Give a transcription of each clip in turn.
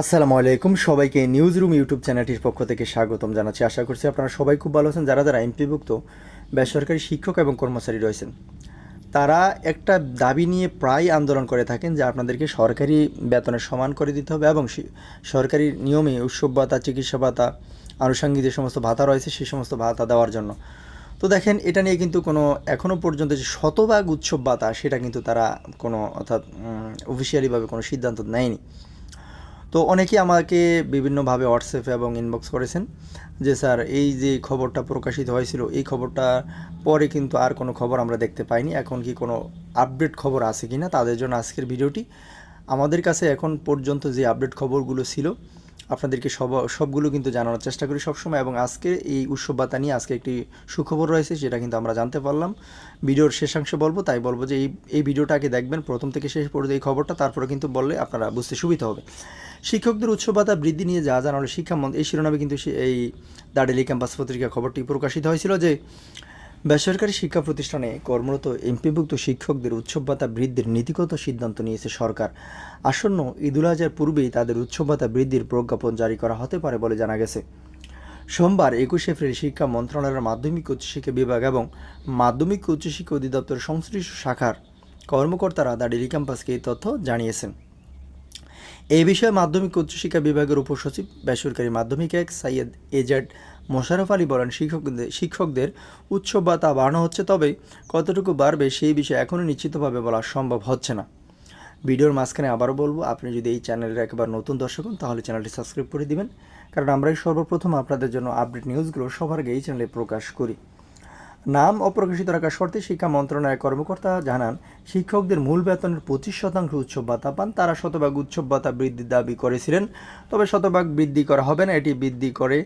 আসসালামু আলাইকুম। সবাইকে নিউজ রুম ইউটিউব চ্যানেলটির পক্ষ থেকে স্বাগতম জানাচ্ছি। আশা করছি আপনারা সবাই খুব ভালো আছেন। যারা যারা এমপিভুক্ত, বেসরকারি শিক্ষক এবং কর্মচারী রয়েছেন, তারা একটা দাবি নিয়ে প্রায় আন্দোলন করে থাকেন যে আপনাদেরকে সরকারি বেতনের সমান করে দিতে হবে এবং সরকারি নিয়মে উৎসব ভাতা, চিকিৎসা ভাতা, আনুষঙ্গিক যে সমস্ত ভাতা রয়েছে সেই সমস্ত ভাতা দেওয়ার জন্য। তো দেখেন, এটা নিয়ে কিন্তু কোনো এখনও পর্যন্ত যে শতভাগ উৎসব ভাতা, সেটা কিন্তু তারা কোনো অর্থাৎ অফিসিয়ালিভাবে কোনো সিদ্ধান্ত নেয়নি। তো অনেকেই আমাকে বিভিন্নভাবে হোয়াটসঅ্যাপে এবং ইনবক্স করেছেন যে, স্যার, এই যে খবরটা প্রকাশিত হয়েছিল, এই খবরটা পরে কিন্তু আর কোনো খবর আমরা দেখতে পাইনি। এখন কি কোনো আপডেট খবর আছে কি না তাদের জন্য আজকের ভিডিওটি। আমাদের কাছে এখন পর্যন্ত যে আপডেট খবরগুলো ছিল আপনাদেরকে সব, সবগুলো কিন্তু জানানোর চেষ্টা করি সবসময় এবং আজকে এই উৎসব বার্তা নিয়ে আজকে একটি সুখবর রয়েছে, সেটা কিন্তু আমরা জানতে পারলাম। ভিডিওর শেষাংশে বলব, তাই বলব যে এই এই ভিডিওটাকে দেখবেন, প্রথম থেকে শেষ পর্যন্ত এই খবরটা, তারপরে কিন্তু বললে আপনারা বুঝতে সুবিধা হবে। শিক্ষকদের উৎসব ভাতা বৃদ্ধি নিয়ে যা জানালো শিক্ষামন্ত্রী, এই শিরোনামে কিন্তু এই দার্ডেলি ক্যাম্পাস পত্রিকা খবরটি প্রকাশিত হয়েছিল যে বেসরকারি শিক্ষা প্রতিষ্ঠানে কর্মরত এমপিভুক্ত শিক্ষকদের উৎসব ভাতা বৃদ্ধির নীতিগত সিদ্ধান্ত নিয়েছে সরকার। আসন্ন ঈদুল আজহার পূর্বেই তাদের উৎসব বৃদ্ধির প্রজ্ঞাপন জারি করা হতে পারে বলে জানা গেছে। সোমবার একুশে এপ্রিল শিক্ষা মন্ত্রণালয়ের মাধ্যমিক উচ্চশিক্ষা বিভাগ এবং মাধ্যমিক উচ্চশিক্ষা অধিদপ্তর সংশ্লিষ্ট শাখার কর্মকর্তারা দার্ডেলি ক্যাম্পাসকে এই তথ্য জানিয়েছেন। এই বিষয়ে মাধ্যমিক উচ্চশিক্ষা বিভাগের উপসচিব বেসরকারি মাধ্যমিক এক সাইয়েদ এজাড মোশারফ আলী বলেন, শিক্ষকদের শিক্ষকদের উৎসব ভাতা বাড়ানো হচ্ছে, তবে কতটুকু বাড়বে সেই বিষয়ে এখনও নিশ্চিতভাবে বলা সম্ভব হচ্ছে না। ভিডিওর মাঝখানে আবারও বলব, আপনি যদি এই চ্যানেলের একবার নতুন দর্শক হন, তাহলে চ্যানেলটি সাবস্ক্রাইব করে দিবেন। কারণ আমরাই সর্বপ্রথম আপনাদের জন্য আপডেট নিউজগুলো সবার আগে এই চ্যানেলে প্রকাশ করি। নাম অপ্রকাশিত রাখার শর্তে শিক্ষা মন্ত্রণালয়ের কর্মকর্তা জানান, শিক্ষকদের মূল বেতনের পঁচিশ শতাংশ উৎসব ভাতা পান। তারা শতভাগ উৎসব ভাতা বৃদ্ধির দাবি করেছিলেন, তবে শতভাগ বৃদ্ধি করা হবে না, এটি বৃদ্ধি করে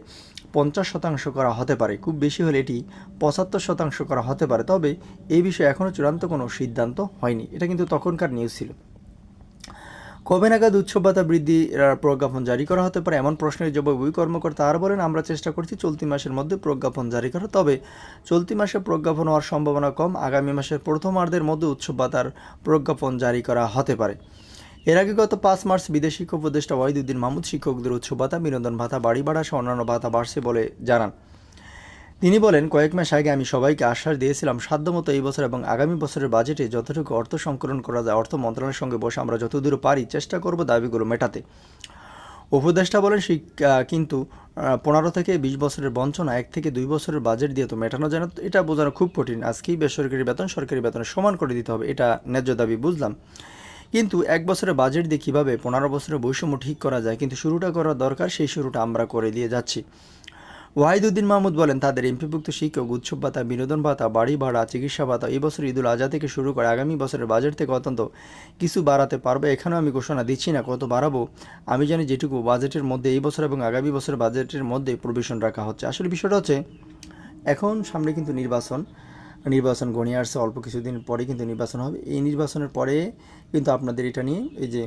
পঞ্চাশ শতাংশ করা হতে পারে। খুব বেশি হলে এটি পঁচাত্তর শতাংশ করা হতে পারে। তবে এই বিষয়ে এখনও চূড়ান্ত কোনো সিদ্ধান্ত হয়নি। এটা কিন্তু তখনকার নিউজ ছিল। কবে নাগাদ উৎসব ভাতা বৃদ্ধি প্রজ্ঞাপন জারি করা হতে পারে এমন প্রশ্নের জবাবে ওই কর্মকর্তা আর বলেন, আমরা চেষ্টা করছি চলতি মাসের মধ্যে প্রজ্ঞাপন জারি করা। তবে চলতি মাসে প্রজ্ঞাপন হওয়ার সম্ভাবনা কম, আগামী মাসের প্রথমার্ধের মধ্যে উৎসব ভাতার প্রজ্ঞাপন জারি করা হতে পারে। এর আগে গত পাঁচ মার্চ বিদেশ শিক্ষক উপদেষ্টা ওয়াহিদুদ্দিন মাহমুদ শিক্ষকদের উৎসব ভাতা বিনোদন ভাতা, বাড়ি ভাড়া সহ অন্যান্য ভাতা বাড়ছে বলে জানান। তিনি বলেন, কয়েক মাস আগে আমি সবাইকে আশ্বাস দিয়েছিলাম, সাধ্যমতো এই বছর এবং আগামী বছরের বাজেটে যতটুকু অর্থ সংকলন করা যায়, অর্থ মন্ত্রণালয়ের সঙ্গে বসে আমরা যতদূর পারি চেষ্টা করব দাবিগুলো মেটাতে। উপদেষ্টা বলেন শিক্ষা কিন্তু পনেরো থেকে বিশ বছরের বঞ্চনা, এক থেকে দুই বছরের বাজেট দিয়ে তো মেটানো যায় না, এটা বোঝানো খুব কঠিন। আজকেই বেসরকারি বেতন, সরকারি বেতন সমান করে দিতে হবে, এটা ন্যায্য দাবি, বুঝলাম। কিন্তু এক বছরের বাজেট দিয়ে কীভাবে পনেরো বছরের বৈষম্য ঠিক করা যায়, কিন্তু শুরুটা করা দরকার, সেই শুরুটা আমরা করে দিয়ে যাচ্ছি। ওয়াহিদুদ্দিন মাহমুদ বলেন, তাদের এমপিভুক্ত শিক্ষক, উৎসব ভাতা, বিনোদন ভাতা, বাড়ি ভাড়া, চিকিৎসা ভাতা এই বছর ঈদুল আজহা থেকে শুরু করে আগামী বছরের বাজেট থেকে অত্যন্ত কিছু বাড়াতে পারবে। এখানেও আমি ঘোষণা দিচ্ছি না কত বাড়াবো। আমি জানি যেটুকু বাজেটের মধ্যে এই বছর এবং আগামী বছরের বাজেটের মধ্যে প্রভিশন রাখা হচ্ছে। আসলে বিষয়টা হচ্ছে, এখন সামনে কিন্তু নির্বাচন নির্বাচন গণিয়ে আসছে, অল্প কিছুদিন পরে কিন্তু নির্বাচন হবে। এই নির্বাচনের পরে কিন্তু আপনাদের এটা নিয়ে এই যে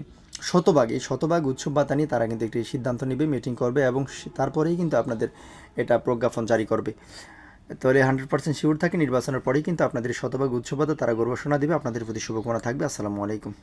শতভাগ, এই শতভাগ উৎসব ভাতা নিয়ে তারা কিন্তু একটি সিদ্ধান্ত নেবে মিটিং করবে এবং তারপরেই কিন্তু আপনাদের এটা প্রজ্ঞাপন জারি করবে। তাহলে হান্ড্রেড পার্সেন্ট শিওর থাকে, নির্বাচনের পরেই কিন্তু আপনাদের শতভাগ উৎসব তারা ঘোষণা দেবে, আপনাদের প্রতি শুভকামনা থাকবে। আসসালামু আলাইকুম।